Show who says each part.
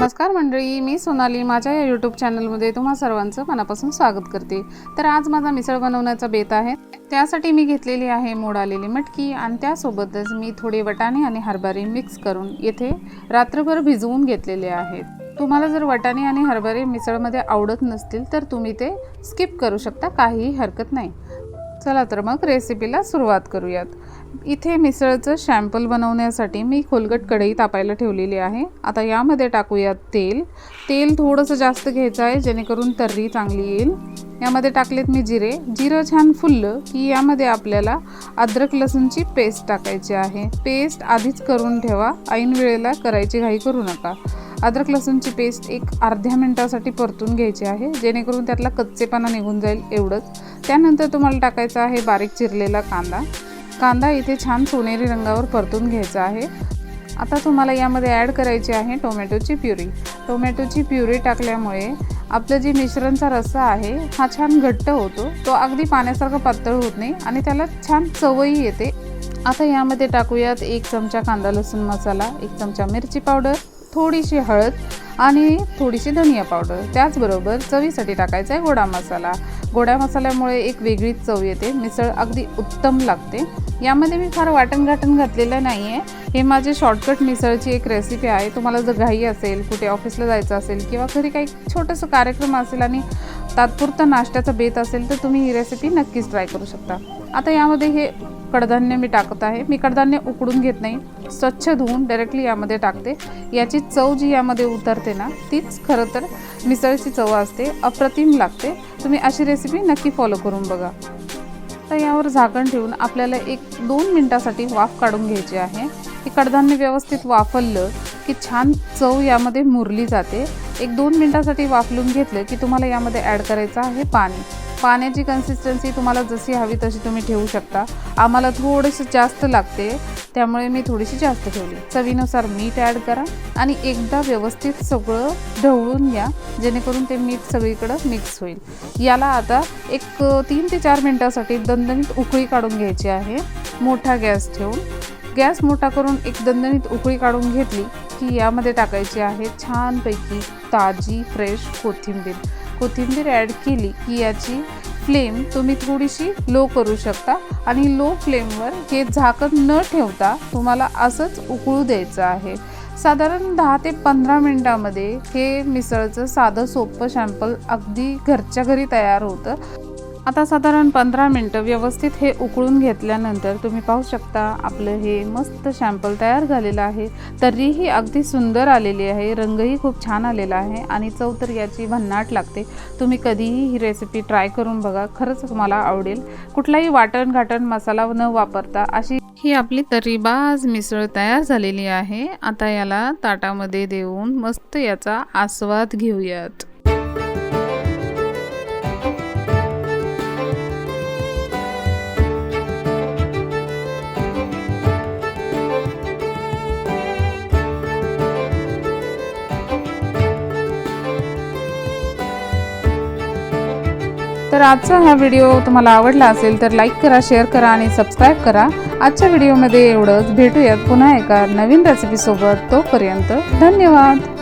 Speaker 1: नमस्कार मंडळी मी सोनाली. माझ्या या यूट्यूब चॅनलमध्ये तुम्हा सर्वांचं मनापासून स्वागत करते. तर आज माझा मिसळ बनवण्याचा बेत आहे. त्यासाठी मी घेतलेली आहे मोड आलेली मटकी आणि त्यासोबतच मी थोडे वटाणे आणि हरभरे मिक्स करून येथे रात्रभर भिजवून घेतलेले आहेत. तुम्हाला जर वटाणे आणि हरभरे मिसळमध्ये आवडत नसतील तर तुम्ही ते स्किप करू शकता. काहीही हरकत नाही. चला तर मग रेसिपीला सुरुवात करूयात. इथे मिसळचं शॅम्पल बनवण्यासाठी मी खोलगट कढई तापायला ठेवलेली आहे. आता यामध्ये टाकूयात तेल. तेल थोडंसं जास्त घ्यायचं आहे जेणेकरून तर्री चांगली येईल. यामध्ये टाकलेत मी जिरे. जिरं छान फुललं की यामध्ये आपल्याला अद्रक लसूणची पेस्ट टाकायची आहे. पेस्ट आधीच करून ठेवा. ऐन वेळेला करायची घाई करू नका. अद्रक लसूणची पेस्ट एक अर्ध्या मिनटासाठी परतून घ्यायची आहे जेणेकरून त्यातला कच्चेपणा निघून जाईल एवढंच. त्यानंतर तुम्हाला टाकायचा आहे बारीक चिरलेला कांदा. कांदा इथे छान सोनेरी रंगावर परतून घ्यायचा आहे. आता तुम्हाला यामध्ये ॲड करायची आहे टोमॅटोची प्युरी. टोमॅटोची प्युरी टाकल्यामुळे आपलं जे मिश्रणचा रस्सा आहे हा छान घट्ट होतो. तो अगदी पाण्यासारखा पातळ होत नाही आणि त्याला छान चवही येते. आता यामध्ये टाकूयात एक चमचा कांदा लसूण मसाला एक चमचा मिरची पावडर थोडीशी हळद आणि थोडीशी धनिया पावडर. त्याचबरोबर चवीसाठी टाकायचा आहे गोडा मसाला. गोड्या मसाल्यामुळे एक वेगळीच चव येते. मिसळ अगदी उत्तम लागते. यामध्ये मी फार वाटण घाटण घातलेलं नाही आहे हे माझे शॉर्टकट मिसळची एक रेसिपी आहे. तुम्हाला जर घाई असेल कुठे ऑफिसला जायचं असेल किंवा घरी काही छोटंसं कार्यक्रम असेल आणि तात्पुरता नाश्त्याचा बेत असेल तर तुम्ही ही रेसिपी नक्कीच ट्राय करू शकता. आता यामध्ये हे कडधान्य मी टाकत आहे. मी कडधान्य उकडून घेत नाही. स्वच्छ धुवून डायरेक्टली यामध्ये टाकते. याची चव जी यामध्ये उतरते ना तीच खरं तर मिसळची चव असते. अप्रतिम लागते. तुम्ही अशी रेसिपी नक्की फॉलो करून बघा. तर यावर झाकण ठेवून आपल्याला एक दोन मिनटासाठी वाफ काढून घ्यायची आहे. हे कडधान्य व्यवस्थित वाफललं की छान चव यामध्ये मुरली जाते. एक दोन मिनटासाठी वाफलून घेतलं की तुम्हाला यामध्ये ॲड करायचं आहे पाणी. पाण्याची कन्सिस्टन्सी तुम्हाला जशी हवी तशी तुम्ही ठेवू शकता. आम्हाला थोडंसं जास्त लागते. त्यामुळे मी थोडीशी जास्त ठेवली. चवीनुसार मीठ ॲड करा आणि एकदा व्यवस्थित सगळं ढवळून घ्या जेणेकरून ते मीठ सगळीकडं मिक्स होईल. याला आता एक तीन ते चार मिनटासाठी दणदणीत उकळी काढून घ्यायची आहे. मोठा गॅस ठेवून. गॅस मोठा करून एक दणदणीत उकळी काढून घेतली की यामध्ये टाकायची आहे छानपैकी ताजी फ्रेश कोथिंबीर. कोथिंबीर ॲड केली की याची फ्लेम तुम्ही थोडीशी लो करू शकता. आणि लो फ्लेमवर हे झाकण न ठेवता तुम्हाला असंच उकळू द्यायचं आहे. साधारण दहा ते पंधरा मिनटामध्ये हे मिसळचं साधं सोपं शॅम्पल अगदी घरच्या घरी तयार होतं. आता साधारण पंधरा मिनटं व्यवस्थित हे उकळून घेतल्यानंतर तुम्ही पाहू शकता आपलं हे मस्त शॅम्पल तयार झालेलं आहे. तरीही अगदी सुंदर आलेली आहे रंगही खूप छान आलेला आहे आणि चव तर याची भन्नाट लागते. तुम्ही कधीही ही रेसिपी ट्राय करून बघा खरंच तुम्हाला आवडेल. कुठलाही वाटण घाटण मसाला न वापरता अशी ही आपली तरीबाज मिसळ तयार झालेली आहे. आता याला ताटामध्ये देऊन मस्त याचा आस्वाद घेऊयात. तर आजचा हा व्हिडिओ तुम्हाला आवडला असेल तर लाईक करा शेअर करा आणि सबस्क्राईब करा. आजच्या व्हिडिओमध्ये एवढंच. भेटूयात पुन्हा एका नवीन रेसिपीसोबत तोपर्यंत धन्यवाद.